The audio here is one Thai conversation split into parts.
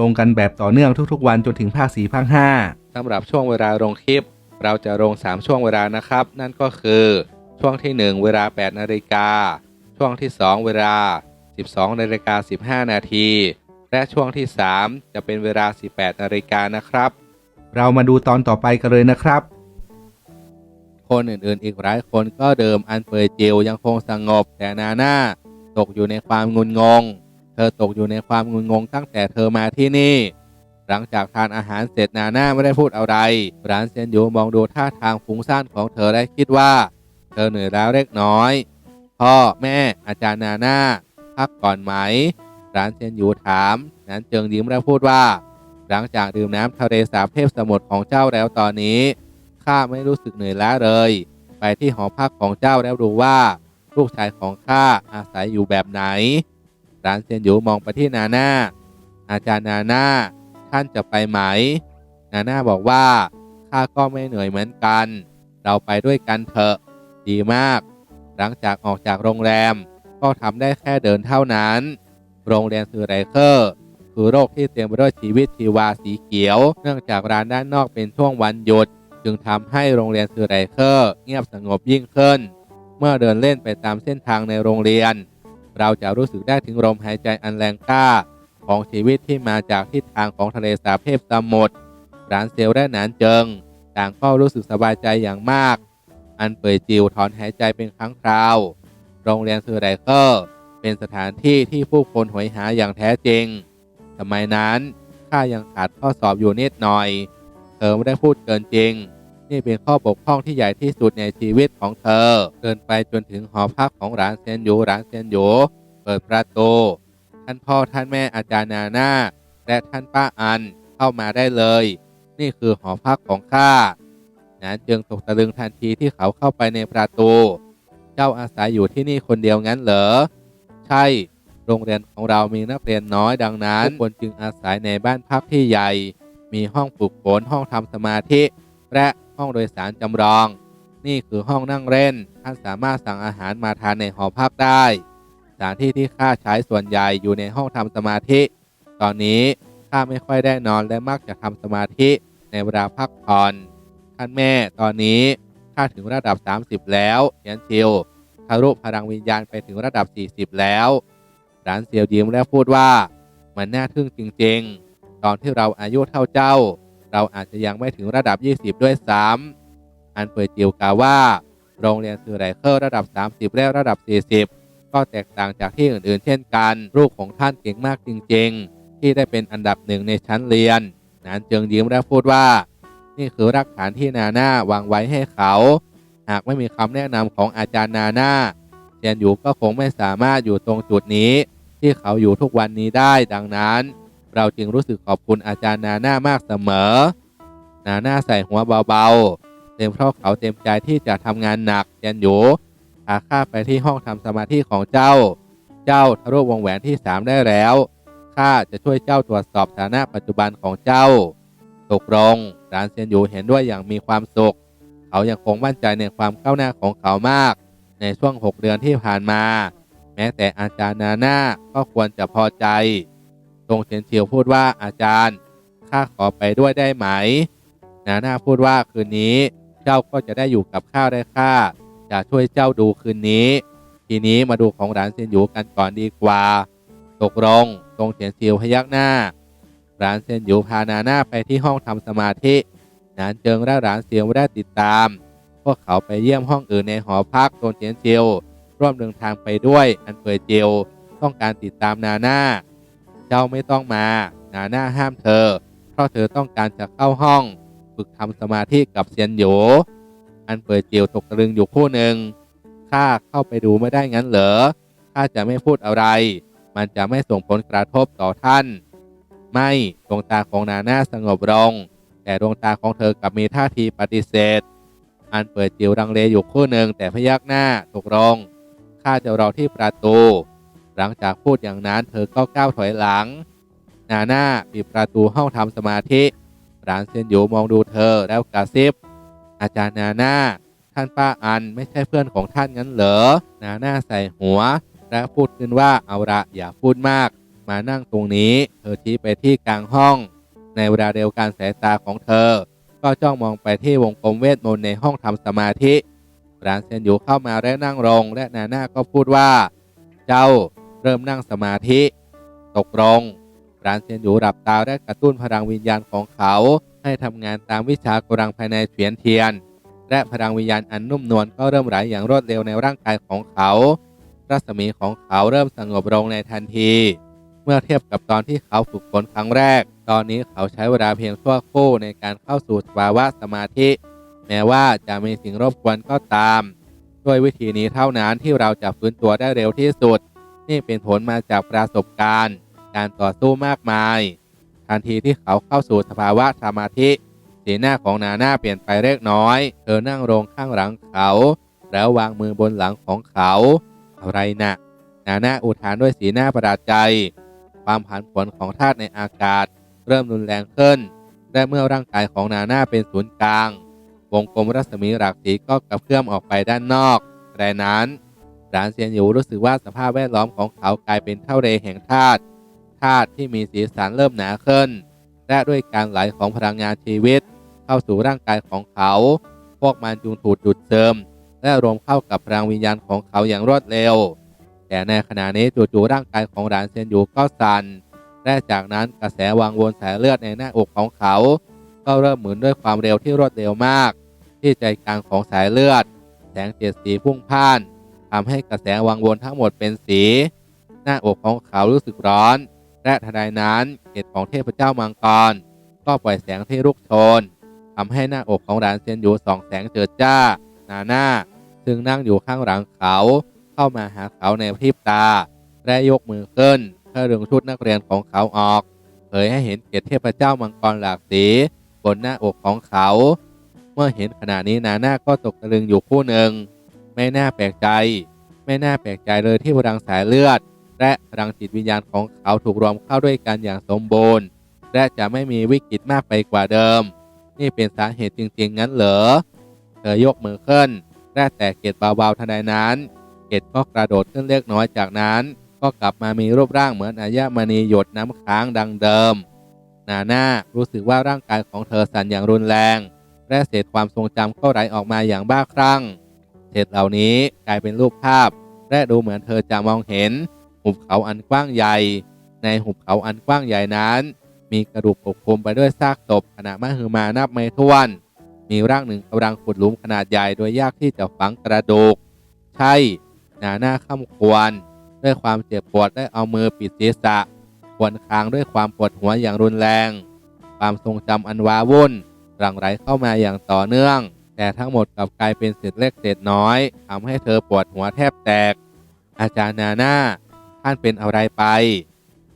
ลงกันแบบต่อเนื่องทุกๆ วันจนถึงภาค4ภาค5สำหรับช่วงเวลาลงคลิป เราจะลง 3 ช่วงเวลานะครับ นั่นก็คือช่วงที่ 1 เวลา 8 นาฬิกา ช่วงที่ 2 เวลา 12 นาฬิกา 15 นาที และช่วงที่ 3 จะเป็นเวลา 18 นาฬิกานะครับ เรามาดูตอนต่อไปกันเลยนะครับ คนอื่นๆ อีกหลายคนก็เดิมอันเปยจิวยังคงสงบแต่นาน่าตกอยู่ในความงุนงง เธอตกอยู่ในความงุนงงตั้งแต่เธอมาที่นี่ หลังจากทานอาหารเสร็จนาน่าไม่ได้พูดอะไรร้านเซนยูมองดูท่าทางฟุ้งซ่านของเธอและคิดว่า เธอเหนื่อยแล้วเล็กน้อย พ่อแม่อาจารย์นาน่าพักก่อนไหมร้านเซนยูถาม นั้นเจิงยิ้มและพูดว่า หลังจากดื่มน้ำทะเลสาบเทพสมุทรของเจ้าแล้วตอนนี้ข้าไม่รู้สึกเหนื่อยล้าเลย ไปที่หอพักของเจ้าแล้วดูว่า ลูกชายของข้าอาศัยอยู่แบบไหน ร้านเซียนหยูมองไปที่นาน่าอาจารย์นาน่าท่านจะไปไหม นาน่าบอกว่าข้าก็ไม่เหนื่อยเหมือนกัน เราไปด้วยกันเถอะ ดีมาก หลังจากออกจากโรงแรม ก็ทำได้แค่เดินเท่านั้น โรงเรียนซูไรเคอร์คือโรคที่เต็มไปด้วยชีวิตชีวาสีเขียว เนื่องจากร้านด้านนอกเป็นช่วงวันหยุด จึงทำให้โรงเรียนซูไรเคอร์เงียบสงบยิ่งขึ้น เมื่อเดินเล่นไปตามเส้นทางในโรงเรียน เราจะรู้สึกได้ถึงลมหายใจอันแรงกล้า ของชีวิตที่มาจากทิศทางของทะเลสาบเทพสมุทรร้านเซลและหนานเจิง ต่างก็รู้สึกสบายใจอย่างมาก อันเปยจิวถอนหายใจเป็นครั้งคราว โรงเรียนซูไรเคอร์เป็นสถานที่ที่ผู้คนหวยหาอย่างแท้จริง สมัยนั้นข้ายังขาดข้อสอบอยู่นิดหน่อย เธอไม่ได้พูดเกินจริง นี่เป็นข้อบกพร่องที่ใหญ่ที่สุดในชีวิตของเธอ เดินไปจนถึงหอพักของร้านเซนยูร้านเซนยูเปิดประตูท่านพ่อท่านแม่อาจารย์นาหน่าและท่านป้าอันเข้ามาได้เลย นี่คือหอพักของข้านั้นจึงตกตะลึงทันทีที่เขาเข้าไปในประตู เจ้าอาศัยอยู่ที่นี่คนเดียวงั้นเหรอ ใช่ โรงเรียนของเรามีนักเรียนน้อยดังนั้นคนจึงอาศัยในบ้านพักที่ใหญ่ มีห้องฝึกฝนห้องทำสมาธิ และ ห้องโดยสารจำลอง นี่คือห้องนั่งเล่น ท่านสามารถสั่งอาหารมาทานในหอพักได้ สถานที่ที่ข้าใช้ส่วนใหญ่อยู่ในห้องทำสมาธิ ตอนนี้ข้าไม่ค่อยได้นอนและมักจะทำสมาธิในเวลาพักผ่อนท่านแม่ตอนนี้ข้าถึงระดับ 30 แล้วเยันชิวทะลุพลังวิญญาณไปถึงระดับ 40 แล้วร้านเซียวยิ้มและพูดว่า มันน่าทึ่งจริง ๆ ตอนที่เราอายุเท่าเจ้า เราอาจจะยังไม่ถึงระดับ 20 ด้วยซ้ำอันเปิดจิวกล่าวว่า โรงเรียนซือไรเคอร์ระดับ 30 และระดับ 40 ก็แตกต่างจากที่อื่นๆ เช่นกันลูกของท่านเก่งมากจริง ๆ ที่ได้เป็นอันดับหนึ่งในชั้นเรียนนานเจิงยิ้มและพูดว่า นี่คือรักฐานที่นาหน่าวางไว้ให้เขา หากไม่มีคำแนะนำของอาจารย์นาหน่าเซียนอยู่ก็คงไม่สามารถอยู่ตรงจุดนี้ ที่เขาอยู่ทุกวันนี้ได้ดังนั้น เราจึงรู้สึกขอบคุณอาจารย์นาน่ามากเสมอ นาน่าใส่หัวเบาๆ เต็มเพราะเขาเต็มใจที่จะทำงานหนักเซียนอยู่พาข้าไปที่ห้องทำสมาธิของเจ้า เจ้าทะลุวงแหวนที่สามได้แล้วข้าจะช่วยเจ้าตรวจสอบฐานะปัจจุบันของเจ้าตกลงรานเซียนอยู่เห็นด้วยอย่างมีความสุข เขายังคงมั่นใจในความก้าวหน้าของเขามาก ในช่วง 6 เดือนที่ผ่านมา แม้แต่อาจารย์นาน่าก็ควรจะพอใจ ตรงเฉียนเฉียวพูดว่าอาจารย์ข้าขอไปด้วยได้ไหม นาน่าพูดว่าคืนนี้เจ้าก็จะได้อยู่กับข้าได้ข้าจะช่วยเจ้าดูคืนนี้ ทีนี้มาดูของร้านเซียนอยู่กันก่อนดีกว่า ตกลงตรงเฉียนเฉียวพยักหน้าร้านเซียนอยู่พานาน่าไปที่ห้องทำสมาธินานเจิงและร้านเซียวไม่ได้ติดตาม พวกเขาไปเยี่ยมห้องอื่นในหอพักโซนเจียนเจียวร่วมเดินทางไปด้วยอันเปยเจียวต้องการติดตามนาน่า เจ้าไม่ต้องมา นาหน่าห้ามเธอ เพราะเธอต้องการจะเข้าห้อง ฝึกทำสมาธิกับเซียนโยอันเปยเจียวตกตะลึงอยู่คู่หนึ่งข้าเข้าไปดูไม่ได้งั้นเหรอข้าจะไม่พูดอะไร มันจะไม่ส่งผลกระทบต่อท่าน ไม่ดวงตาของนาหน่าสงบลงแต่ดวงตาของเธอกลับมีท่าทีปฏิเสธ อันเปิดจิวรังเลอยู่คู่หนึ่งแต่พยักหน้าตกลงข้าจะรอที่ประตู หลังจากพูดอย่างนั้นเธอก็ก้าวถอยหลัง นาน่าปิดประตูห้องทำสมาธิหลานเซียนอยู่มองดูเธอแล้วกระซิบ อาจารย์นาน่าท่านป้าอันไม่ใช่เพื่อนของท่านงั้นเหรอ นาน่าใส่หัว และพูดขึ้นว่าเอาละอย่าพูดมาก มานั่งตรงนี้ เธอชี้ไปที่กลางห้อง ในเวลาเดียวกันสายตาของเธอ ก็จ้องมองไปที่วงกลมเวทมนต์ในห้องทำสมาธิหลานเซียนอยู่เข้ามาและนั่งลงและนาน่าก็พูดว่า เจ้า เริ่มนั่งสมาธิ ตกลงร้านเซียนอยู่หลับตาและกระตุ้นพลังวิญญาณของเขา ให้ทำงานตามวิชากำลังภายในเฉียนเทียน และพลังวิญญาณอันนุ่มนวลก็เริ่มไหลอย่างรวดเร็วในร่างกายของเขา รัศมีของเขาเริ่มสงบลงในทันที เมื่อเทียบกับตอนที่เขาฝึกฝนครั้งแรก ตอนนี้เขาใช้เวลาเพียงชั่วครู่ในการเข้าสู่สภาวะสมาธิ แม้ว่าจะมีสิ่งรบกวนก็ตาม ด้วยวิธีนี้เท่านั้นที่เราจะฟื้นตัวได้เร็วที่สุด นี่เป็นผลมาจากประสบการณ์ การต่อสู้มากมาย ทันทีที่เขาเข้าสู่สภาวะสมาธิ สีหน้าของนาหน่าเปลี่ยนไปเล็กน้อย เธอนั่งลงข้างหลังเขา แล้ววางมือบนหลังของเขา อะไรนะนาหน่าอุทานด้วยสีหน้าประหลาดใจ ความผันผวนของธาตุในอากาศ เริ่มรุนแรงขึ้น และเมื่อร่างกายของนาหน่าเป็นศูนย์กลาง วงกลมรัศมีหลักสีก็กระเพื่อมออกไปด้านนอกแต่นั้น หลานเซียนหยูรู้สึกว่าสภาพแวดล้อมของเขากลายเป็นเท่าเรแห่งธาตุธาตุที่มีสีสันเริ่มหนาขึ้น และด้วยการไหลของพลังงานชีวิต เข้าสู่ร่างกายของเขา พวกมันจึงถูกดูดเติมและรวมเข้ากับพลังวิญญาณของเขาอย่างรวดเร็ว แต่ในขณะนี้จู่ๆร่างกายของหลานเซียนหยูก็สั่นและจากนั้นกระแสวังวนสายเลือดในหน้าอกของเขา ก็เริ่มหมุนด้วยความเร็วที่รวดเร็วมาก ที่ใจกลางของสายเลือด แสงเจ็ดสีพุ่งพ่าน ทำให้กระแสวังวนทั้งหมดเป็นสี หน้าอกของเขารู้สึกร้อน และทันใดนั้นเกศของเทพเจ้ามังกร ก็ปล่อยแสงที่ลุกโชนทำให้หน้าอกของหลานเซียนหยูส่องแสงเจิดจ้า นาหน้า ซึ่งนั่งอยู่ข้างหลังเขาเข้ามาหาเขาในพริบตา และยกมือขึ้นเพื่อดึงชุดนักเรียนของเขาออกเผยให้เห็นเกศเทพเจ้ามังกรหลากสีบนหน้าอกของเขา เมื่อเห็นขณะนี้นาหน้าก็ตกตะลึงอยู่คู่หนึ่ง ไม่น่าแปลกใจ ไม่น่าแปลกใจเลยที่พลังสายเลือด และพลังจิตวิญญาณของเขาถูกรวมเข้าด้วยกันอย่างสมบูรณ์ และจะไม่มีวิกฤตมากไปกว่าเดิม นี่เป็นสาเหตุจริงๆงั้นเหรอ เธอยกมือขึ้นและแต่เกตเบาๆทันใดนั้นเกตก็กระโดดขึ้นเล็กน้อยจากนั้น ก็กลับมามีรูปร่างเหมือนอายมณีหยดน้ำค้างดังเดิม นาน่ารู้สึกว่าร่างกายของเธอสั่นอย่างรุนแรง และเศษความทรงจำก็ไหลออกมาอย่างบ้าคลั่ง เศษเหล่านี้กลายเป็นรูปภาพ และดูเหมือนเธอจะมองเห็น หุบเขาอันกว้างใหญ่ ในหุบเขาอันกว้างใหญ่นั้น มีกระดูกปกคลุมไปด้วยซากศพขณะมหึมานับไม่ถ้วน มีร่างหนึ่งกำลังขุดหลุมขนาดใหญ่โดยยากที่จะฝังกระดูก ใช่หนาหน้าข้ามควร ด้วยความเจ็บปวดได้เอามือปิดศีรษะควนคางด้วยความปวดหัวอย่างรุนแรง ความทรงจำอันว้าวุ่นหลั่งไหลเข้ามาอย่างต่อเนื่อง แต่ทั้งหมดกลับกลายเป็นเศษเล็กเศษน้อยทำให้เธอปวดหัวแทบแตก อาจารย์นาหน่าท่านเป็นอะไรไป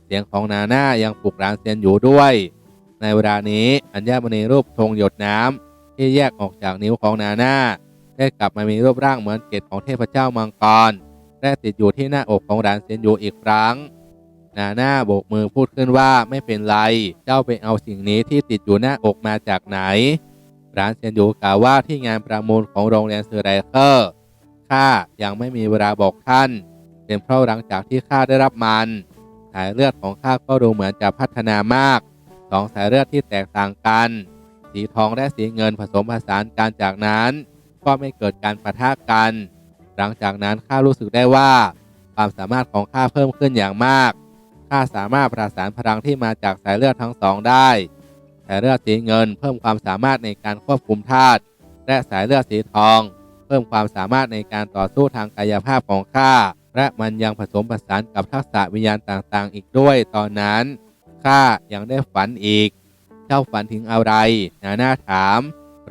เสียงของนาหน่ายังปลุกรานเซียนอยู่ด้วย ในเวลานี้อัญญามณีรูปธงหยดน้ำที่แยกออกจากนิ้วของนาหน่าได้กลับมามีรูปร่างเหมือนเกศของเทพเจ้ามังกรและติดอยู่ที่หน้าอกของรานเซียนอยู่อีกครั้งนาหน่าโบกมือพูดขึ้นว่าไม่เป็นไร เจ้าไปเอาสิ่งนี้ที่ติดอยู่หน้าอกมาจากไหน ร้านเซียนยูกล่าวว่าที่งานประมูลของโรงเรียนเซอร์ไรเคอร์ข้ายังไม่มีเวลาบอกท่านเป็นเพราะหลังจากที่ข้าได้รับมัน สายเลือดของข้าก็ดูเหมือนจะพัฒนามากสองสายเลือดที่แตกต่างกัน สีทองและสีเงินผสมผสานกันจากนั้นก็ไม่เกิดการปะทะกัน หลังจากนั้นข้ารู้สึกได้ว่า ความสามารถของข้าเพิ่มขึ้นอย่างมากข้าสามารถประสานพลังที่มาจากสายเลือดทั้งสองได้ สายเลือดสีเงิน เพิ่มความสามารถในการควบคุมธาตุและสายเลือดสีทอง เพิ่มความสามารถในการต่อสู้ทางกายภาพของข้าและมันยังผสมผสานกับทักษะวิญญาณต่างๆ อีกด้วยตอนนั้นข้ายังได้ฝันอีก เจ้าฝันถึงอะไร นาหน่าถาม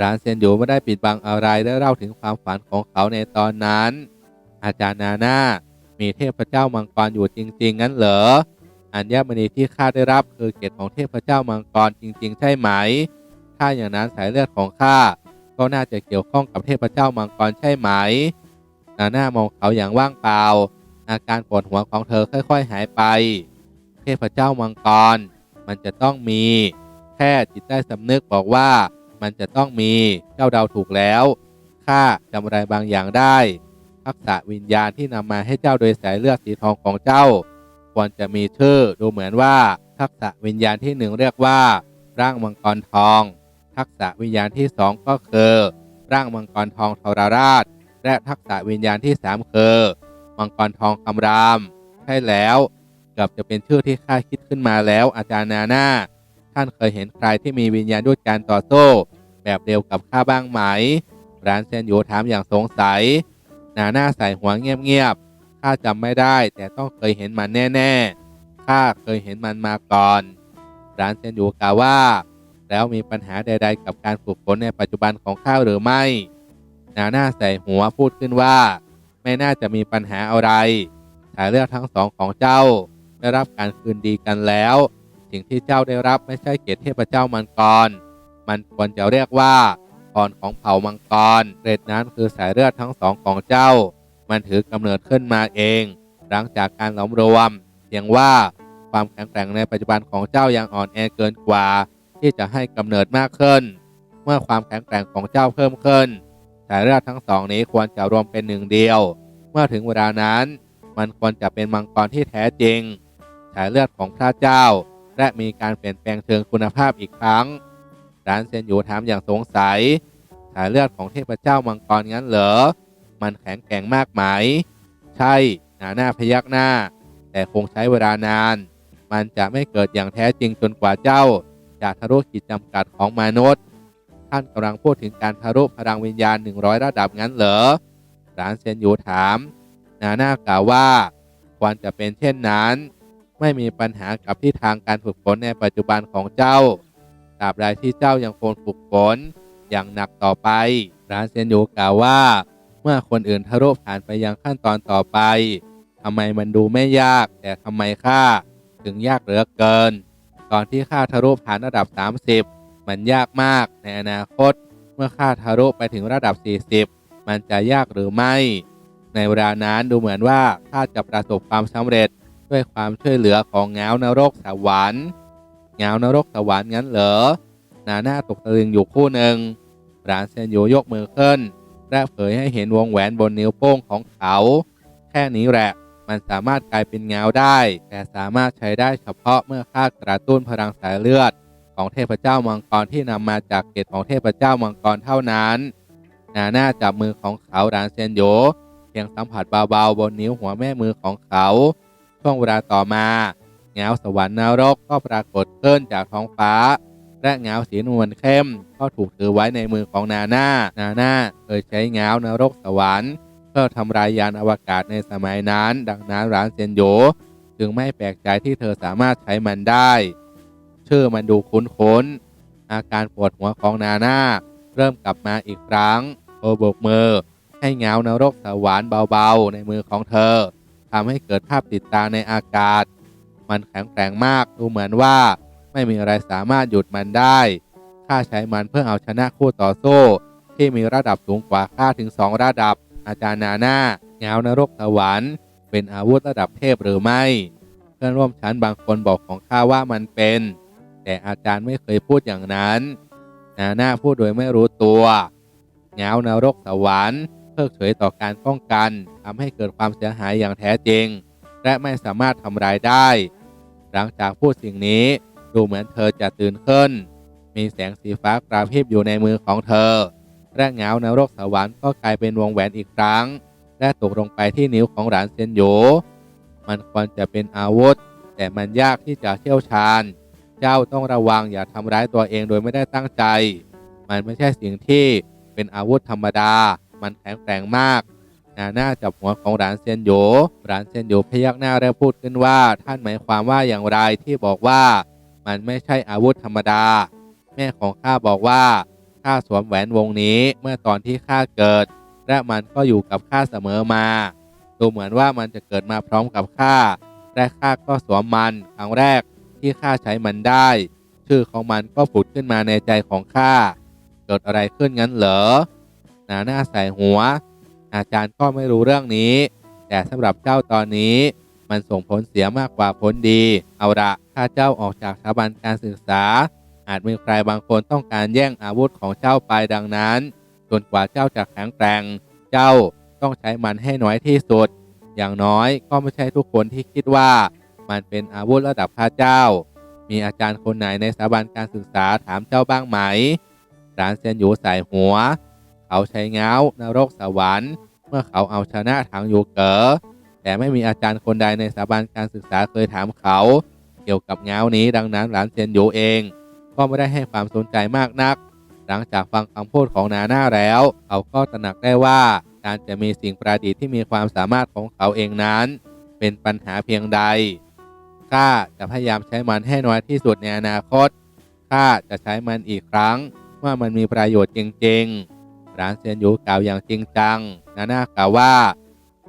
รานเซนอยู่ไม่ได้ปิดบังอะไรและเล่าถึงความฝันของเขาในตอนนั้น อาจารย์นาหน่ามีเทพเจ้ามังกรอยู่จริง ๆ งั้นเหรอ อัญมณีที่ข้าได้รับคือเกตของเทพเจ้ามังกรจริง ๆ ใช่ไหม ถ้าอย่างนั้นสายเลือดของข้าก็น่าจะเกี่ยวข้องกับเทพเจ้ามังกรใช่ไหม นาหน้ามองเขาอย่างว่างเปล่า อาการปวดหัวของเธอค่อย ๆ หายไป เทพเจ้ามังกร มันจะต้องมี แค่จิตใต้สำนึกบอกว่ามันจะต้องมีเจ้าเดาถูกแล้วข้าจำอะไรบางอย่างได้ทักษะวิญญาณที่นำมาให้เจ้าโดยสายเลือดสีทองของเจ้า ควรจะมีชื่อดูเหมือนว่า ทักษะวิญญาณที่หนึ่งเรียกว่า ร่างมังกรทอง ทักษะวิญญาณที่สองก็คือ ร่างมังกรทองทรราช และทักษะวิญญาณที่สามคือ มังกรทองคำราม ใช่แล้วเกือบจะเป็นชื่อที่ข้าคิดขึ้นมาแล้วอาจารย์นาหน่าท่านเคยเห็นใครที่มีวิญญาณด้วยการต่อสู้แบบเดียวกับข้าบ้างไหมร้านเซนอยู่ถามอย่างสงสัย นาหน่าใส่หัวเงียบๆ ข้าจำไม่ได้ แต่ต้องเคยเห็นมันแน่ๆข้าเคยเห็นมันมาก่อนร้านเซนอยู่กล่าวว่า แล้วมีปัญหาใด ๆ กับการฝึกฝนในปัจจุบันของข้าหรือไม่ นาน่าใส่หัวพูดขึ้นว่า ไม่น่าจะมีปัญหาอะไรสายเลือดทั้งสองของเจ้า ได้รับการคืนดีกันแล้ว สิ่งที่เจ้าได้รับไม่ใช่เกียรติเทพเจ้ามังกร มันควรจะเรียกว่าพรของเผ่ามังกรเกรดนั้นคือสายเลือดทั้งสองของเจ้า มันถือกำเนิดขึ้นมาเอง หลังจากการหลอมรวมเพียงว่าความแข็งแกร่งในปัจจุบันของเจ้ายังอ่อนแอเกินกว่า ที่จะให้กำเนิดมากขึ้น เมื่อความแข็งแกร่งของเจ้าเพิ่มขึ้นสายเลือดทั้งสองนี้ควรจะรวมเป็นหนึ่งเดียว เมื่อถึงเวลานั้น มันควรจะเป็นมังกรที่แท้จริงสายเลือดของพระเจ้า และมีการเปลี่ยนแปลงเชิงคุณภาพอีกครั้งร้านเซนอยู่ถามอย่างสงสัยสายเลือดของเทพเจ้ามังกรงั้นเหรอ มันแข็งแกร่งมากไหม ใช่หนาหน้าพยักหน้า แต่คงใช้เวลานาน มันจะไม่เกิดอย่างแท้จริงจนกว่าเจ้าจะทะลุขีดจำกัดของมนุษย์ ท่านกำลังพูดถึงการทะลุพลังวิญญาณ 100 ระดับงั้นเหรอร้านเซนอยู่ถาม นาหน่ากล่าวว่า ควรจะเป็นเช่นนั้น ไม่มีปัญหากับที่ทางการฝึกฝนในปัจจุบันของเจ้าตราบใดที่เจ้ายังคงฝึกฝนอย่างหนักต่อไปร้านเซนยูกล่าวว่า มื่อคนอื่นทะลุผ่านไปยังขั้นตอนต่อไปทำไมมันดูไม่ยาก แต่ทำไมข้าถึงยากเหลือเกิน ตอนที่ข้าทะลุผ่านระดับ 30 มันยากมากในอนาคต เมื่อข้าทะลุไปถึงระดับ 40 มันจะยากหรือไม่ ในเวลานั้นดูเหมือนว่าข้าจะประสบความสำเร็จด้วยความช่วยเหลือของเงานรกสวรรค์เงานรกสวรรค์งั้นเหรอนาหน้าตกตะลึงอยู่คู่หนึ่งร้านเซนโยยกมือขึ้น และเผยให้เห็นวงแหวนบนนิ้วโป้งของเขา แค่นี้แหละ มันสามารถกลายเป็นเงาได้ แต่สามารถใช้ได้เฉพาะเมื่อค่ากระตุ้นพลังสายเลือด ของเทพเจ้ามังกรที่นำมาจากเกตของเทพเจ้ามังกรเท่านั้น นาหน้าจับมือของเขารานเซนโยเพียงสัมผัสเบาๆบนนิ้วหัวแม่มือของเขา ช่วงเวลาต่อมาเงาสวรรค์นรกก็ปรากฏขึ้นจากท้องฟ้า และเงาสีนวลเข้ม ก็ถูกถือไว้ในมือของนาน่า นาน่าเคยใช้เงานรกสวรรค์เพื่อทำลายยานอวกาศในสมัยนั้น ดังนั้นร้านเซนโยจึงไม่แปลกใจที่เธอสามารถใช้มันได้ ชื่อมันดูคุ้นๆ อาการปวดหัวของนาน่า เริ่มกลับมาอีกครั้งโอโบกมือ ให้เงานรกสวรรค์เบาๆ ในมือของเธอทำให้เกิดภาพติดตาในอากาศ มันแข็งแกร่งมากดูเหมือนว่า ไม่มีอะไรสามารถหยุดมันได้ข้าใช้มันเพื่อเอาชนะคู่ต่อสู้ ที่มีระดับสูงกว่าข้าถึงสองระดับ อาจารย์นาน่าเงานรกสวรรค์เป็นอาวุธระดับเทพหรือไม่ เพื่อนร่วมชั้นบางคนบอกของข้าว่ามันเป็น แต่อาจารย์ไม่เคยพูดอย่างนั้นนาน่าพูดโดยไม่รู้ตัวเงานรกสวรรค์เพิกเฉยต่อการป้องกันทำให้เกิดความเสียหายอย่างแท้จริง และไม่สามารถทำลายได้ หลังจากพูดสิ่งนี้ ดูเหมือนเธอจะตื่นขึ้น มีแสงสีฟ้ากระพริบอยู่ในมือของเธอ และเงานรกสวรรค์ก็กลายเป็นวงแหวนอีกครั้ง และตกลงไปที่นิ้วของหลานเซนโยมันควรจะเป็นอาวุธ แต่มันยากที่จะเชี่ยวชาญ เจ้าต้องระวังอย่าทำร้ายตัวเองโดยไม่ได้ตั้งใจ มันไม่ใช่สิ่งที่เป็นอาวุธธรรมดา มันแข็งแกร่งมากนาหน้าจับหัวของหลานเซียนโยหลานเซียนโยพยักหน้าและพูดขึ้นว่า ท่านหมายความว่าอย่างไรที่บอกว่า มันไม่ใช่อาวุธธรรมดา แม่ของข้าบอกว่าข้าสวมแหวนวงนี้เมื่อตอนที่ข้าเกิด และมันก็อยู่กับข้าเสมอมา ดูเหมือนว่ามันจะเกิดมาพร้อมกับข้าและข้าก็สวมมันครั้งแรกที่ข้าใช้มันได้ ชื่อของมันก็ผุดขึ้นมาในใจของข้าเกิดอะไรขึ้นงั้นเหรอนาหน้าใส่หัว อาจารย์ก็ไม่รู้เรื่องนี้ แต่สำหรับเจ้าตอนนี้ มันส่งผลเสียมากกว่าผลดี เอาละาเจ้าออกจากสถาบันการศึกษา อาจมีใครบางคนต้องการแย่งอาวุธของเจ้าไปดังนั้นจนกว่าเจ้าจะแข็งแกร่ง เจ้าต้องใช้มันให้น้อยที่สุด อย่างน้อยก็ไม่ใช่ทุกคนที่คิดว่า มันเป็นอาวุธระดับพระเจ้า มีอาจารย์คนไหนในสถาบันการศึกษาถามเจ้าบ้างไหมรานเซียนหยูใส่หัว เขาใช้เงา นรกสวรรค์ เมื่อเขาเอาชนะทางยูเก๋อแต่ไม่มีอาจารย์คนใดในสถาบันการศึกษาเคยถามเขา กี่ยวกับเงานี้ ดังนั้นหลานเซียนหยูเอง ก็ไม่ได้ให้ความสนใจมากนัก หลังจากฟังคำพูดของนาน่าแล้ว เขาก็ตระหนักได้ว่า การจะมีสิ่งประดิษฐ์ที่มีความสามารถของเขาเองนั้น เป็นปัญหาเพียงใดข้าจะพยายามใช้มันให้น้อยที่สุดในอนาคตข้าจะใช้มันอีกครั้งเมื่อมันมีประโยชน์จริงๆร้านเซียนหยูกล่าวอย่างจริงจัง นาน่ากล่าวว่า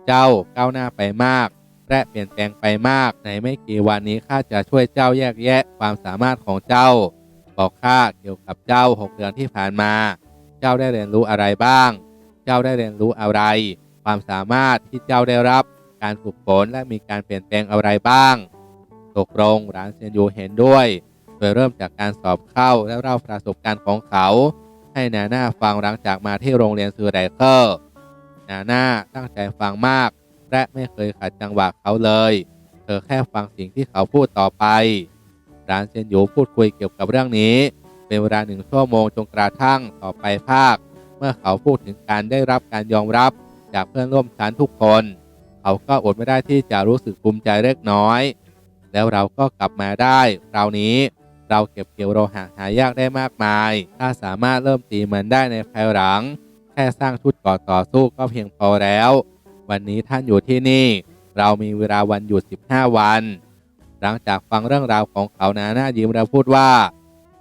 เจ้าก้าวหน้าไปมาก และเปลี่ยนแปลงไปมาก ในไม่กี่วันนี้ข้าจะช่วยเจ้าแยกแยะความสามารถของเจ้า บอกข้าเกี่ยวกับเจ้าหกเดือนที่ผ่านมา เจ้าได้เรียนรู้อะไรบ้าง เจ้าได้เรียนรู้อะไร ความสามารถที่เจ้าได้รับ การฝึกฝนและมีการเปลี่ยนแปลงอะไรบ้าง ตกลงร้านเซียนยูเห็นด้วย โดยเริ่มจากการสอบเข้าและเล่าประสบการณ์ของเขา ให้นาหน่าฟังหลังจากมาที่โรงเรียนซูไดเคอร์นาหน่าตั้งใจฟังมาก และไม่เคยขัดจังหวะเขาเลย เธอแค่ฟังสิ่งที่เขาพูดต่อไป ร้านเซนยูพูดคุยเกี่ยวกับเรื่องนี้ เป็นเวลาหนึ่งชั่วโมงจนกระทั่งต่อไปภาค เมื่อเขาพูดถึงการได้รับการยอมรับจากเพื่อนร่วมชั้นทุกคน เขาก็อดไม่ได้ที่จะรู้สึกภูมิใจเล็กน้อย แล้วเราก็กลับมาได้คราวนี้เราเก็บเกี่ยวโลหะหายากได้มากมาย ถ้าสามารถเริ่มตีมันได้ในภายหลัง แค่สร้างชุดก่อต่อสู้ก็เพียงพอแล้ว วันนี้ท่านอยู่ที่นี่ เรามีเวลาวันหยุด 15 วัน หลังจากฟังเรื่องราวของเขานาหน้ายิ้มแล้วพูดว่า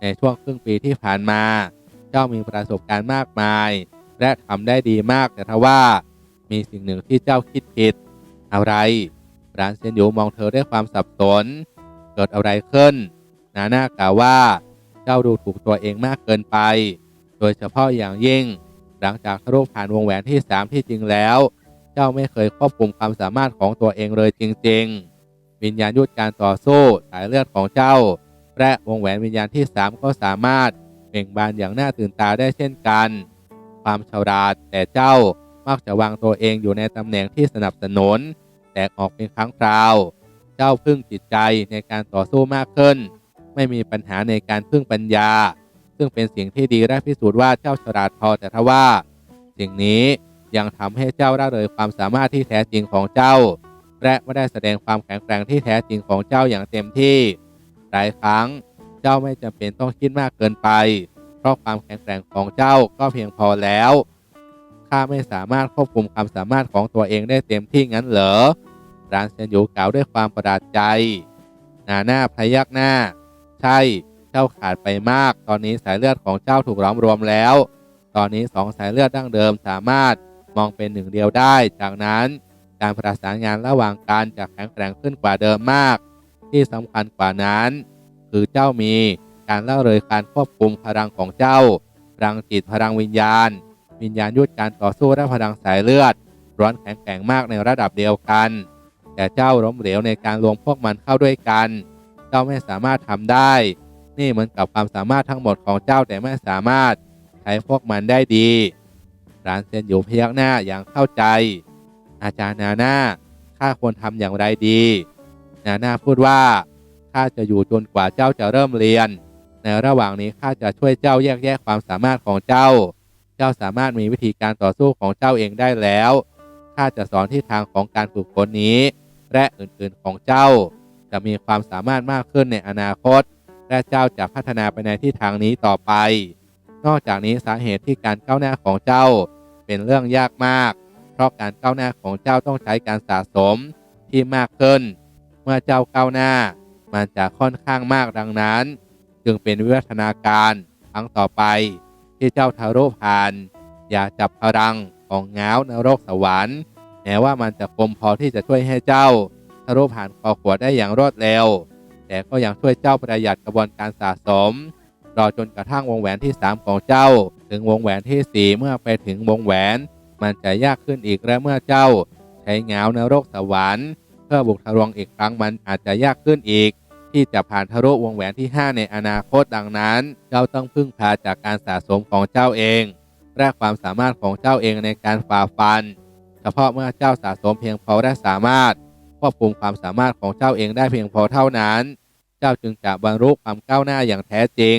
ในช่วงครึ่งปีที่ผ่านมา เจ้ามีประสบการณ์มากมาย และทำได้ดีมากแต่ทว่า มีสิ่งหนึ่งที่เจ้าคิดผิดอะไรร้านเซนยูมองเธอด้วยความสับสน เกิดอะไรขึ้น นาน่ากล่าวว่า เจ้าดูถูกตัวเองมากเกินไป โดยเฉพาะอย่างยิ่ง หลังจากทะลุผ่านวงแหวนที่สามที่จริงแล้ว จ้าไม่เคยควบคุมความสามารถของตัวเองเลยจริงๆ วิญญาณยุทธการต่อสู้สายเลือดของเจ้า และวงแหวนวิญญาณที่สามก็สามารถเบ่งบานอย่างน่าตื่นตาได้เช่นกัน ความฉลาดแต่เจ้ามักจะวางตัวเองอยู่ในตำแหน่งที่สนับสนุน แตกออกเป็นครั้งคราว เจ้าพึ่งจิตใจในการต่อสู้มากขึ้น ไม่มีปัญหาในการพึ่งปัญญา ซึ่งเป็นสิ่งที่ดีและพิสูจน์ว่าเจ้าฉลาดพอแต่ทว่า สิ่งนี้ ยังทำให้เจ้าละเลยความสามารถที่แท้จริงของเจ้า และไม่ได้แสดงความแข็งแกร่งที่แท้จริงของเจ้าอย่างเต็มที่ หลายครั้งเจ้าไม่จำเป็นต้องคิดมากเกินไป เพราะความแข็งแกร่งของเจ้าก็เพียงพอแล้ว ข้าไม่สามารถควบคุมความสามารถของตัวเองได้เต็มที่งั้นเหรอรานเซนยูกล่าวด้วยความประหลาดใจนาหน้าพยักหน้า ใช่ เจ้าขาดไปมาก ตอนนี้สายเลือดของเจ้าถูกล้อมรวมแล้ว ตอนนี้สองสายเลือดดั้งเดิมสามารถ มองเป็นหนึ่งเดียวได้ จากนั้นการประสานงานระหว่างกันจะแข็งแกร่งขึ้นกว่าเดิมมาก ที่สำคัญกว่านั้น คือเจ้ามีการละเลยการควบคุมพลังของเจ้า พลังจิตพลังวิญญาณ วิญญาณยุทธการต่อสู้และพลังสายเลือด ร้อนแข็งแกร่งมากในระดับเดียวกัน แต่เจ้าล้มเหลวในการรวมพวกมันเข้าด้วยกัน เจ้าไม่สามารถทำได้ นี่เหมือนกับความสามารถทั้งหมดของเจ้าแต่ไม่สามารถใช้พวกมันได้ดี รานเซียนอยู่พยักหน้าอย่างเข้าใจ อาจารย์นาหน่าข้าควรทำอย่างไรดี นาหน่าพูดว่าข้าจะอยู่จนกว่าเจ้าจะเริ่มเรียน ในระหว่างนี้ข้าจะช่วยเจ้าแยกแยะความสามารถของเจ้า เจ้าสามารถมีวิธีการต่อสู้ของเจ้าเองได้แล้วข้าจะสอนที่ทางของการฝึกฝนนี้ และอื่นๆของเจ้า จะมีความสามารถมากขึ้นในอนาคต และเจ้าจะพัฒนาไปในที่ทางนี้ต่อไป นอกจากนี้สาเหตุที่การก้าวหน้าของเจ้า เป็นเรื่องยากมาก เพราะการก้าวหน้าของเจ้าต้องใช้การสะสมที่มากขึ้น เมื่อเจ้าก้าวหน้า มันจะค่อนข้างมากดังนั้น จึงเป็นวิวัฒนาการครั้งต่อไป ที่เจ้าทารุผ่าน อย่าจับพลังของง้าวนโรกสวรรค์แม้ว่ามันจะคมพอที่จะช่วยให้เจ้าททะลุผ่านคอขวดได้อย่างรวดเร็ว แต่ก็ยังช่วยเจ้าประหยัดกระบวนการสะสม รอจนกระทั่งวงแหวนที่ 3 ของเจ้า ถึงวงแหวนทีสี่ 4 เมื่อไปถึงวงแหวน มันจะยากขึ้นอีกและเมื่อเจ้า ใช้เงาในโรคสวรรค์เพื่อบุกทะลวงอีกครั้งมันอาจจะยากขึ้นอีก ที่จะผ่านทะลุวงแหวนที่ 5 ในอนาคตดังนั้น เจ้าต้องพึ่งพาจากการสะสมของเจ้าเองและความสามารถของเจ้าเองในการฝ่าฟัน เฉพาะเมื่อเจ้าสะสมเพียงพอและสามารถควบคุมความสามารถของเจ้าเองได้เพียงพอเท่านั้น เจ้าจึงจะบรรลุความก้าวหน้าอย่างแท้จริง